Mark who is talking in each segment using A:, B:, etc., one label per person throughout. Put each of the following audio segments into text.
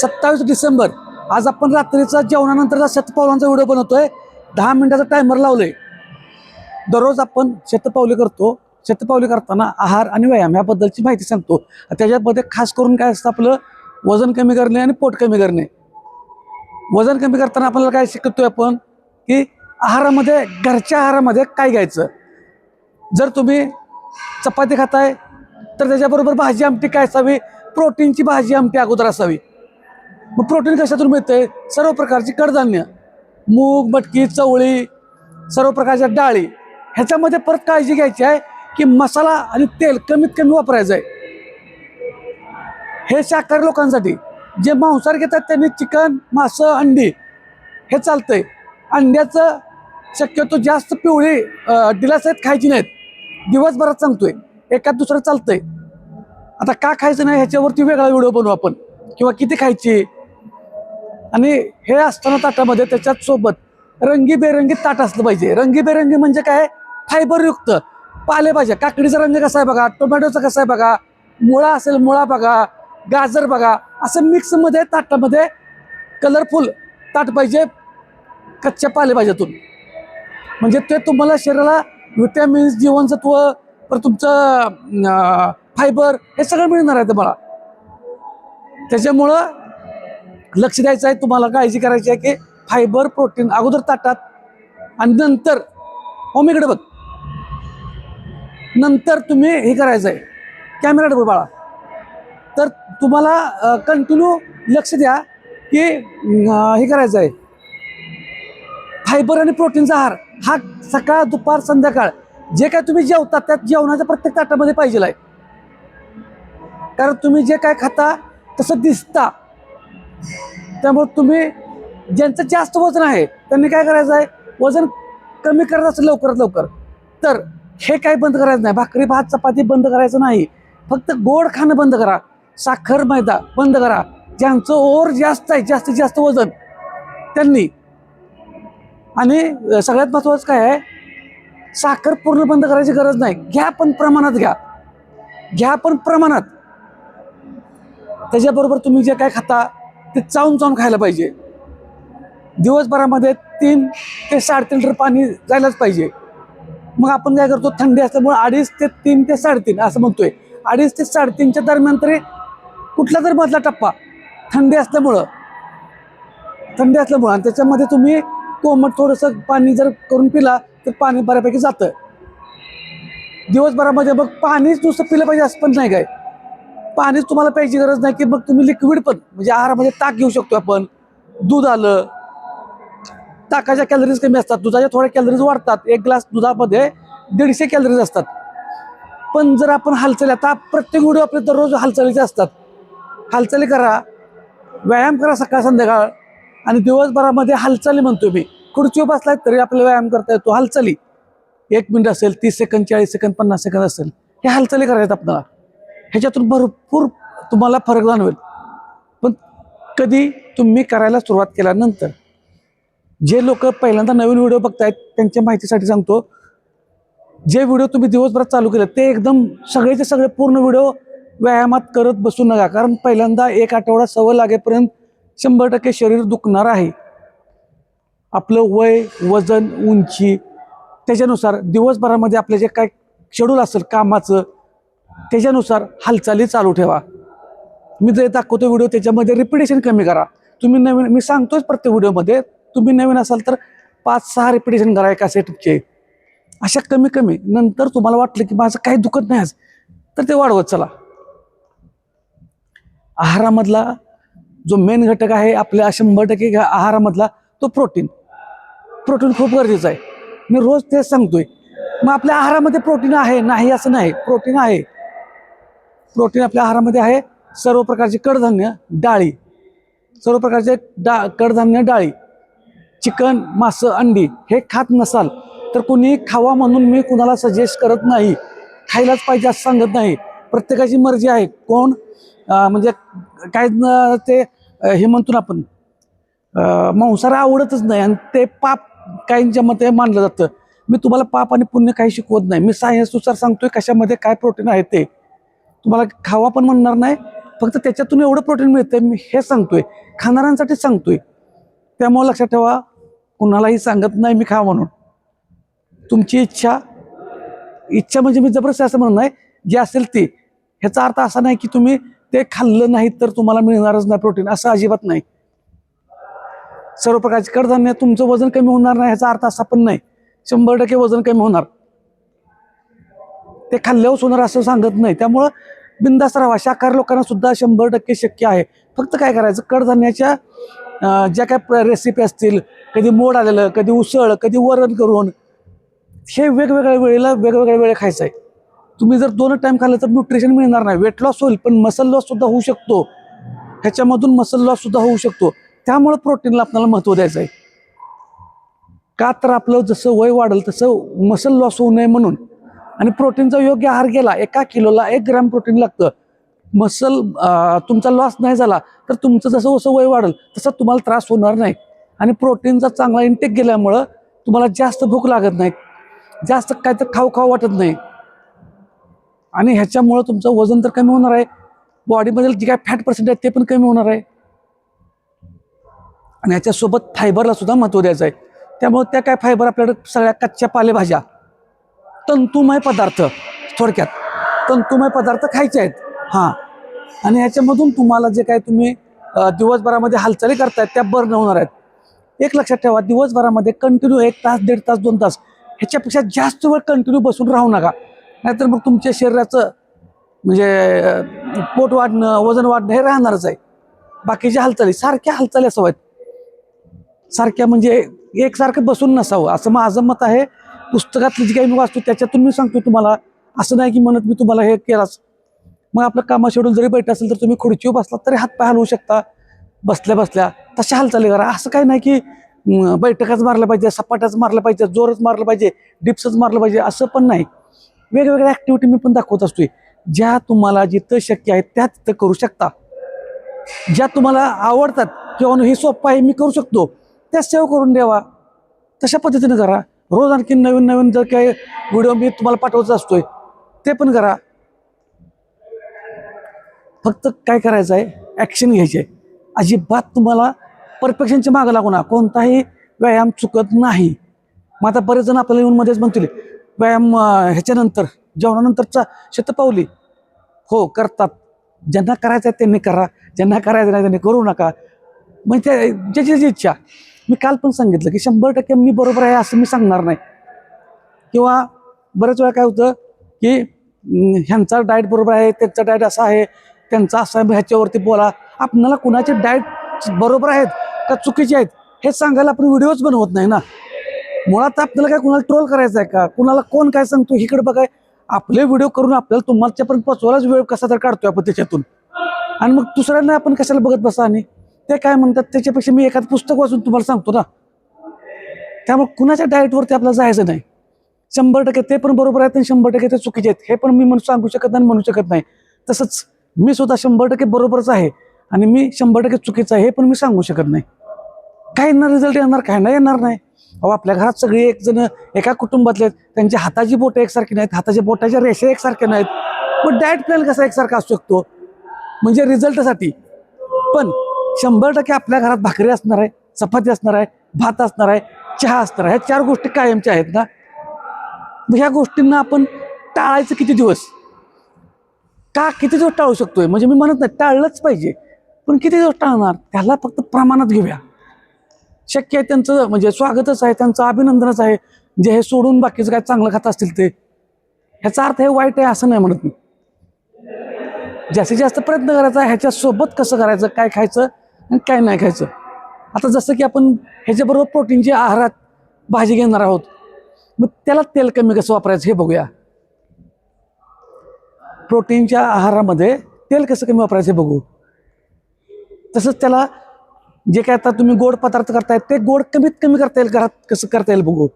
A: सत्तावीस डिसेंबर. आज आपण रात्रीचा जेवणानंतरचा शतपावलांचा व्हिडिओ बनवतोय. दहा मिनिटाचा टायमर लावलोय. दररोज आपण शतपावली करतो. शतपावली करताना आहार आणि व्यायाम याबद्दलची माहिती सांगतो. त्याच्यामध्ये खास करून काय असतं आपलं? वजन कमी करणे आणि पोट कमी करणे. वजन कमी करताना आपल्याला काय शिकतोय आपण? की आहारामध्ये घरच्या आहारामध्ये काय घ्यायचं? जर तुम्ही चपाती खाताय तर त्याच्याबरोबर भाजी आमटी काय असावी? प्रोटीनची भाजी आमटी अगोदर असावी. मग प्रोटीन कशातून मिळते सर्व प्रकारची कडधान्य मूग मटकी चवळी सर्व प्रकारच्या डाळी. ह्याच्यामध्ये परत काळजी घ्यायची आहे की मसाला आणि तेल कमीत कमी वापरायचं आहे. हे शाकाहारी लोकांसाठी जे मांसाहार घेतात त्यांनी चिकन मासं अंडी हे चालतंय. अंड्याचं शक्यतो जास्त पिवळी डिलासाईत खायची नाहीत. दिवसभरात सांगतोय एकात दुसरं चालतंय. आता का खायचं नाही ह्याच्यावरती वेगळा व्हिडिओ बनवू आपण? किंवा किती खायची? आणि हे असताना ताटामध्ये त्याच्यात सोबत रंगीबेरंगी ताट असलं पाहिजे. रंगीबेरंगी म्हणजे काय? फायबरयुक्त पालेभाज्या काकडीचा रंग कसा आहे बघा? टोमॅटोचा कसा आहे बघा? मुळा असेल मुळा बघा. गाजर बघा. असं मिक्समध्ये ताटामध्ये कलरफुल ताट पाहिजे कच्च्या पालेभाज्यातून म्हणजे ते तुम्हाला शरीराला व्हिटॅमिन्स जीवनसत्व पर तुमचं फायबर हे सगळं मिळणार आहे तुम्हाला. त्याच्यामुळं लक्ष द्यायचं आहे तुम्हाला काळजी करायची आहे की फायबर प्रोटीन अगोदर ताटात आणि नंतर ओमीकडे बघ. नंतर तुम्ही हे करायचं आहे. कॅमेराकडे बघ बाळा. तर तुम्हाला कंटिन्यू लक्ष द्या की हे करायचं आहे. फायबर आणि प्रोटीनचा आहार हा सकाळ दुपार संध्याकाळ जे काय तुम्ही जेवता त्यात जेवणाच्या प्रत्येक ताटामध्ये पाहिजे आहे. कारण तुम्ही जे काय खाता तसं दिसता. त्यामुळे तुम्ही ज्यांचं जास्त वजन आहे त्यांनी काय करायचं आहे वजन कमी करायचं असेल लवकरात लवकर. तर हे काही बंद करायचं नाही. भाकरी भात चपाती बंद करायचं नाही. फक्त गोड खाणं बंद करा. साखर मैदा बंद करा. ज्यांचं ओर जास्त आहे जास्तीत जास्त वजन त्यांनी. आणि सगळ्यात महत्त्वाचं काय आहे साखर पूर्ण बंद करायची गरज नाही. घ्या पण प्रमाणात घ्या. घ्या पण प्रमाणात. त्याच्याबरोबर तुम्ही जे काय खाता ते चावून चावून खायला पाहिजे. दिवसभरामध्ये तीन ते साडेतीन लिटर पाणी जायलाच पाहिजे. मग आपण काय करतो थंडी असल्यामुळे अडीच ते तीन ते साडेतीन असं म्हणतोय. अडीच ते साडेतीनच्या दरम्यान तरी कुठला तरी मधला टप्पा. थंडी असल्यामुळं. थंडी असल्यामुळं. आणि त्याच्यामध्ये तुम्ही कोमट थोडंसं पाणी जर करून पिला तर पाणी बऱ्यापैकी जातं. दिवसभरामध्ये मग पाणीच नुसतं पिलं पाहिजे असं पण नाही काय. पाणीच तुम्हाला प्यायची गरज नाही की मग तुम्ही लिक्विड पण म्हणजे आहारामध्ये ताक घेऊ शकतो आपण. दूध आलं ताकाच्या कॅलरीज कमी असतात दुधाच्या थोड्या कॅलरीज वाढतात. एक ग्लास दुधामध्ये दीडशे कॅलरीज असतात. पण जर आपण हालचाली आता प्रत्येक व्हिडिओ आपले दररोज हालचालीचे असतात. हालचाली करा व्यायाम करा सकाळ संध्याकाळ आणि दिवसभरामध्ये हालचाली म्हणतो मी. खुर्चीवर बसलाय तरी आपल्याला व्यायाम करता येतो. हालचाली. एक मिनिट असेल तीस सेकंद चाळीस सेकंद पन्नास सेकंद असेल. हे हालचाली करायचं आपल्याला. ह्याच्यातून भरपूर तुम्हाला फरक जाणवेल. पण कधी तुम्ही करायला सुरुवात केल्यानंतर जे लोक पहिल्यांदा नवीन व्हिडिओ बघतायत त्यांच्या माहितीसाठी सांगतो जे व्हिडिओ तुम्ही दिवसभरात चालू केले ते एकदम सगळेचे सगळे पूर्ण व्हिडिओ व्यायामात करत बसू नका. कारण पहिल्यांदा एक आठवडा सवय लागेपर्यंत शंभर टक्के शरीर दुखणार आहे. आपलं वय वजन उंची त्याच्यानुसार दिवसभरामध्ये आपलं जे काय शेड्यूल असेल कामाचं त्याच्यानुसार हालचाली चालू ठेवा. मी जे दाखवतो व्हिडिओ त्याच्यामध्ये रिपिटेशन कमी करा. तुम्ही नवीन मी सांगतोच प्रत्येक व्हिडिओमध्ये तुम्ही नवीन असाल तर पाच सहा रिपिटेशन करा एका सेटचे अशा कमी कमी नंतर तुम्हाला वाटलं की माझं काही दुखत नाही आज तर ते वाढवत चला. आहारामधला जो मेन घटक आहे आपल्या शंभर टक्के घ्या आहारामधला तो प्रोटीन प्रोटीन खूप गरजेचं आहे. मी रोज तेच सांगतोय. मग आपल्या आहारामध्ये प्रोटीन आहे नाही असं नाही. प्रोटीन आहे. प्रोटीन आपल्या आहारामध्ये आहे सर्व प्रकारचे कडधान्य डाळी. सर्व प्रकारचे डा कडधान्य डाळी. चिकन मासं अंडी हे खात नसाल तर कुणी खावा म्हणून मी कुणाला सजेस्ट करत नाही. खायलाच पाहिजे असं सांगत नाही. प्रत्येकाची मर्जी आहे. कोण म्हणजे काय न ते हे म्हणतो ना आपण मांसाहार आवडतच नाही आणि ते पाप काहींच्या मते मानलं जातं. मी तुम्हाला पाप आणि पुण्य काही शिकवत नाही. मी सायन्सनुसार सांगतोय कशामध्ये काय प्रोटीन आहे ते. तुम्हाला खावा पण म्हणणार नाही फक्त त्याच्यातून एवढं प्रोटीन मिळतं मी हे सांगतोय खाणाऱ्यांसाठी सांगतोय. त्यामुळे लक्षात ठेवा कुणालाही सांगत नाही मी खा म्हणून. तुमची इच्छा इच्छा म्हणजे मी जबरदस्ती असं म्हणणं नाही जे असेल ते. ह्याचा अर्थ असा नाही की तुम्ही ते खाल्लं नाही तर तुम्हाला मिळणारच नाही प्रोटीन असं अजिबात नाही. सर्व प्रकारचे कडधान्य तुमचं वजन कमी होणार नाही ह्याचा अर्थ असा पण नाही. शंभर टक्के वजन कमी होणार. ते खाल्ल्यावर होणार असं सांगत नाही. त्यामुळं बिंदास राहावा शाकार लोकांना सुद्धा शंभर टक्के शक्य आहे. फक्त काय करायचं? कडधान्याच्या ज्या काय रेसिपी असतील कधी मोड आलेलं कधी उसळ कधी वरण करून हे वेगवेगळ्या वेळेला वेगवेगळ्या वेळे खायचं आहे. तुम्ही जर दोन टाईम खाल्लं तर न्यूट्रिशन मिळणार नाही. वेट लॉस होईल पण मसल लॉस सुद्धा होऊ शकतो. ह्याच्यामधून मसल लॉस सुद्धा होऊ शकतो. त्यामुळे प्रोटीनला आपल्याला महत्त्व द्यायचं आहे. का तर आपलं जसं वय वाढेल तसं मसल लॉस होऊ नये म्हणून. आणि प्रोटीनचा योग्य आहार गेला एका किलोला एक ग्रॅम प्रोटीन लागतं. मसल तुमचा लॉस नाही झाला तर तुमचं जसं जसं वय वाढेल तसं तुम्हाला त्रास होणार नाही. आणि प्रोटीनचा चांगला इंटेक गेल्यामुळं तुम्हाला जास्त भूक लागत नाही. जास्त काय तर खाऊ खाऊ वाटत नाही. आणि ह्याच्यामुळं तुमचं वजन तर कमी होणार आहे. बॉडीमधील जे काय फॅट पर्सेंट आहे ते पण कमी होणार आहे. आणि ह्याच्यासोबत फायबरला सुद्धा महत्त्व द्यायचं आहे. त्यामुळं त्या काय फायबर आपल्याकडे सगळ्या कच्च्या पालेभाज्या तंतुमय पदार्थ. थोडक्यात. तंतुमय पदार्थ खायचे आहेत. हां. आणि ह्याच्यामधून तुम्हाला जे काय तुम्ही दिवसभरामध्ये हालचाली करतायत त्या बर्न होणार आहेत. एक लक्षात ठेवा दिवसभरामध्ये कंटिन्यू एक तास दीड तास दोन तास ह्याच्यापेक्षा जास्त वेळ कंटिन्यू बसून राहू नका. नाहीतर मग तुमच्या शरीराचं म्हणजे पोट वाढणं वजन वाढणं हे राहणारच आहे. बाकीच्या हालचाली सारख्या हालचाली असाव्यात. सारख्या म्हणजे एकसारखं बसून नसावं. असं माझं मत आहे. पुस्तकातली जी काही मी वाचतो त्याच्यातून मी सांगतो तुम्हाला असं नाही की म्हणत मी तुम्हाला हे केलाच मग आपलं कामा शेड्यूल जरी बैठ असेल तर तुम्ही खुर्चीवर बसलात तरी हातपाय हलवू शकता. बसल्या बसल्या तशा हालचाली करा. असं काही नाही की बैठकाच मारलं पाहिजे सपाट्याच मारलं पाहिजे जोरच मारलं पाहिजे डिप्सच मारलं पाहिजे असं पण नाही. वेगवेगळ्या ॲक्टिव्हिटी मी पण दाखवत असतोय. ज्या तुम्हाला जिथं शक्य आहे त्या तिथं करू शकता. ज्या तुम्हाला आवडतात किंवा हे सोपं आहे मी करू शकतो. त्या सेव करून द्यावा. तशा पद्धतीने करा. रोज आणखी नवीन नवीन जर काही व्हिडिओ मी तुम्हाला पाठवत असतोय ते पण करा. फक्त काय करायचं आहे? ॲक्शन घ्यायची आहे. अजिबात तुम्हाला परफेक्शनच्या मागं लागू ना कोणताही व्यायाम चुकत नाही. मग आता बरेच जण आपल्याला येऊन मध्येच म्हणतील व्यायाम ह्याच्यानंतर जेवणानंतरचा शतपावली. हो करतात. ज्यांना करायचं आहे त्यांनी करा. ज्यांना करायचं नाही त्यांनी करू नका. मग त्या ज्याची ज्याची इच्छा. मी काल पण सांगितलं की शंभर टक्के मी बरोबर आहे असं मी सांगणार नाही. किंवा बरेच वेळा काय होतं की ह्यांचा डाएट बरोबर आहे त्यांचा डाएट असा आहे त्यांचा असा आहे ह्याच्यावरती बोला. आपल्याला कुणाचे डाएट बरोबर आहेत का चुकीचे आहेत हे सांगायला आपण व्हिडिओच बनवत नाही ना. मुळात आपल्याला काय कुणाला ट्रोल करायचं आहे का? कुणाला कोण काय सांगतो? इकडे बघाय आपले व्हिडिओ करून आपल्याला तुम्हाच्यापर्यंत पोचवायलाच वेळ कसा तर काढतोय आपण त्याच्यातून. आणि मग दुसऱ्यांना आपण कशाला बघत बसा आणि? ते काय म्हणतात त्याच्यापेक्षा मी एखादं पुस्तक वाचून तुम्हाला सांगतो ना. त्यामुळे कुणाच्या डाएटवरती आपल्याला जायचं नाही. शंभर टक्के ते पण बरोबर आहेत आणि शंभर टक्के ते चुकीचे आहेत. हे पण मी म्हणून सांगू शकत नाही म्हणू शकत नाही. तसंच मी सुद्धा शंभर टक्के बरोबरच आहे आणि मी शंभर टक्के चुकीचं आहे हे पण मी सांगू शकत नाही. काय येणार रिझल्ट येणार काय नाही येणार नाही. अहो आपल्या घरात सगळे एक जण एका कुटुंबातले आहेत. त्यांच्या हाताची बोटं एकसारखी नाहीत हाताच्या बोटाच्या रेषा एकसारख्या नाहीत. मग डाएट प्लॅन कसा एकसारखा असू शकतो? म्हणजे रिझल्टसाठी पण शंभर टक्के आपल्या घरात भाकरी असणार आहे चपाती असणार आहे भात असणार आहे चहा असणार आहे. ह्या चार गोष्टी कायमच्या आहेत ना? ह्या गोष्टींना आपण टाळायचं किती दिवस? का किती दिवस टाळू शकतोय? म्हणजे मी म्हणत नाही टाळलंच पाहिजे. पण किती दिवस टाळणार? त्याला फक्त प्रमाणात घेऊया. शक्य आहे त्यांचं म्हणजे स्वागतच आहे त्यांचं अभिनंदनच आहे. जे हे सोडून बाकीचं काय चांगलं खात असतील ते. ह्याचा अर्थ हे वाईट आहे असं नाही म्हणत मी. जास्तीत जास्त प्रयत्न करायचा ह्याच्यासोबत कसं करायचं काय खायचं आणि काय नाही खायचं. आता जसं की आपण ह्याच्याबरोबर प्रोटीनचे आहारात भाजी घेणार आहोत. मग त्याला तेल कमी कसं वापरायचं हे बघूया. प्रोटीनच्या आहारामध्ये तेल कसं कमी वापरायचं हे बघू. तसंच त्याला जे काय आता तुम्ही गोड पदार्थ करतायत ते गोड कमीत कमी करता येईल घरात कसं करता येईल बघू.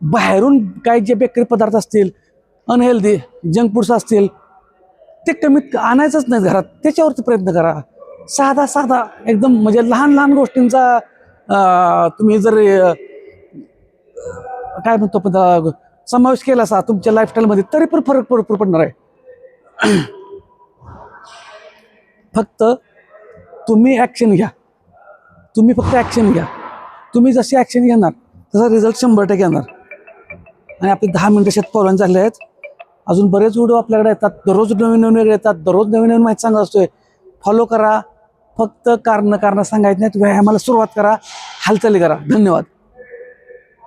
A: बाहेरून काय जे बेकरी पदार्थ असतील अनहेल्दी जंक फूड्स असतील ते कमीत आणायचंच नाही घरात. त्याच्यावरती प्रयत्न करा. साधा साधा एकदम म्हणजे लहान लहान गोष्टींचा तुम्ही जर काय म्हणतो पण समावेश केला असा तुमच्या लाईफस्टाईलमध्ये तरी पण फरक भरपूर पडणार आहे. फक्त तुम्ही ॲक्शन घ्या. तुम्ही फक्त ॲक्शन घ्या. तुम्ही जशी ॲक्शन घेणार तसा रिझल्ट शंभर टक्के येणार. आणि आपले दहा मिनटं शेत पावलांचे झाले आहेत. अजून बरेच व्हिडिओ आपल्याकडे येतात. दररोज नवीन नवीन वेगळे येतात. दररोज नवीन नवीन माहिती सांगत असतोय. फॉलो करा. फक्त कारण कारण सांगायचं नाहीत व्यायामाला सुरुवात करा हालचाली करा. धन्यवाद.